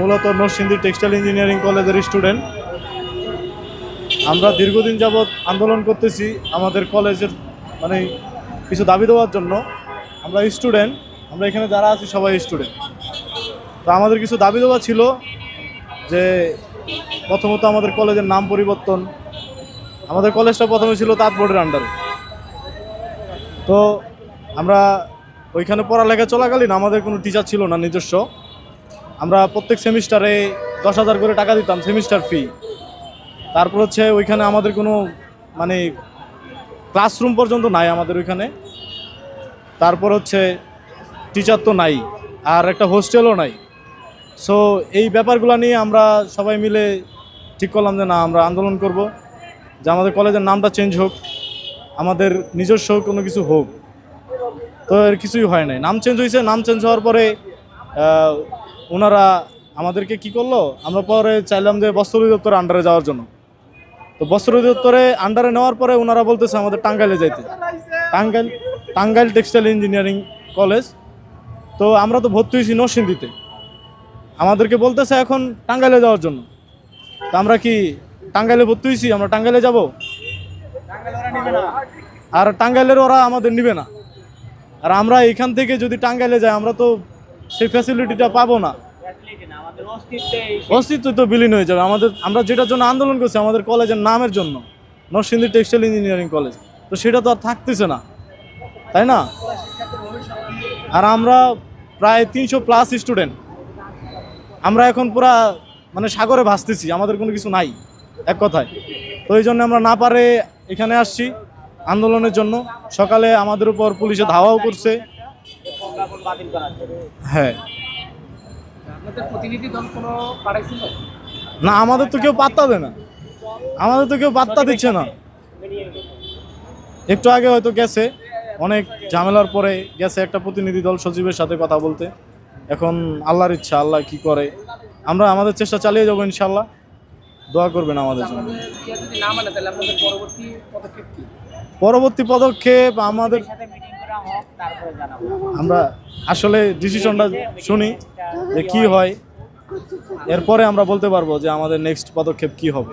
মূলত Narsingdi textile engineering কলেজের student. আমরা দীর্ঘদিন যাবৎ আন্দোলন করতেছি আমাদের কলেজের মানে কিছু দাবি দেওয়ার জন্য। আমরা স্টুডেন্ট, আমরা এখানে যারা আছি সবাই স্টুডেন্ট। তো আমাদের কিছু দাবি দেওয়া ছিল যে প্রথমত আমাদের কলেজের নাম পরিবর্তন। আমাদের কলেজটা প্রথমে ছিল তাঁত বোর্ডের আন্ডারে। তো আমরা ওইখানে পড়ালেখা চলাকালীন আমাদের কোনো টিচার ছিল না নিজস্ব। আমরা প্রত্যেক সেমিস্টারে দশ হাজার করে টাকা দিতাম, সেমিস্টার ফি তারপর হচ্ছে ওইখানে আমাদের কোনো মানে ক্লাসরুম পর্যন্ত নাই আমাদের ওইখানে। তারপর হচ্ছে টিচার তো নাই, আর একটা হোস্টেলও নাই। সো এই ব্যাপারগুলো নিয়ে আমরা সবাই মিলে ঠিক করলাম যে না, আমরা আন্দোলন করব। যে আমাদের কলেজের নামটা চেঞ্জ হোক, আমাদের নিজস্ব কোনো কিছু হোক। তো এর কিছুই হয় নাই। নাম চেঞ্জ হয়েছে নাম চেঞ্জ হওয়ার পরে ওনারা আমাদেরকে কি করল? আমরা পরে চাইলাম যে বস্ত্র অধিদপ্তরের আন্ডারে যাওয়ার জন্য। তো বস্ত্র অধিদপ্তরে আন্ডারে নেওয়ার পরে ওনারা বলতেছে আমাদের টাঙ্গাইলে যাইতে। Tangail Tangail textile engineering college তো আমরা তো ভর্তি হয়েছি নরসিংদীতে। আমাদেরকে বলতেছে এখন টাঙ্গাইলে যাওয়ার জন্য। তা আমরা কি টাঙ্গাইলে ভর্তি হয়েছি? আমরা টাঙ্গাইলে যাব? আর টাঙ্গাইলের ওরা আমাদের নিবে না। আর আমরা এখান থেকে যদি টাঙ্গাইলে যাই, আমরা তো সেই ফ্যাসিলিটিটা পাবো না। অস্তিত্ব তো বিলীন হয়ে যাবে। আমাদের আমরা যেটার জন্য আন্দোলন করছি, আমাদের কলেজের নামের জন্য। Narsingdi textile engineering college. তো সেটা তো আর থাকতেছে না। তাই না? আর আমরা প্রায় তিনশো প্লাস স্টুডেন্ট আমরা এখন পুরা মানে সাগরে ভাসতেছি। আমাদের কোনো কিছু নাই, এক কথায়। তো এই জন্য আমরা না পারে এখানে আসছি আন্দোলনের জন্য। সকালে আমাদের উপর পুলিশে ধাওয়াও করছে। হ্যাঁ। আপনাদের প্রতিনিধি দল কোনো পাঠাইছিল? না আমাদের তো কেউ পাত্তা দেয় না। আমাদের তো কেউ পাত্তা দিচ্ছে না। একটু আগে হয়তো গেছে। অনেক ঝামেলার পরে গেছে একটা প্রতিনিধি দল সচিবের সাথে কথা বলতে। এখন আল্লাহর ইচ্ছা আল্লাহ কি করে। আমরা আমাদের চেষ্টা চালিয়ে যাব ইনশাল্লাহ দোয়া করবেন আমাদের জন্য। আপনাদের যদি না মানে তাহলে আপনাদের পরবর্তী পদক্ষেপ কি? পরবর্তী পদক্ষেপ আমাদের আমরা আসলে ডিসিশনটা শুনি যে কি হয়। এরপরে আমরা বলতে পারব যে আমাদের নেক্সট পদক্ষেপ কি হবে।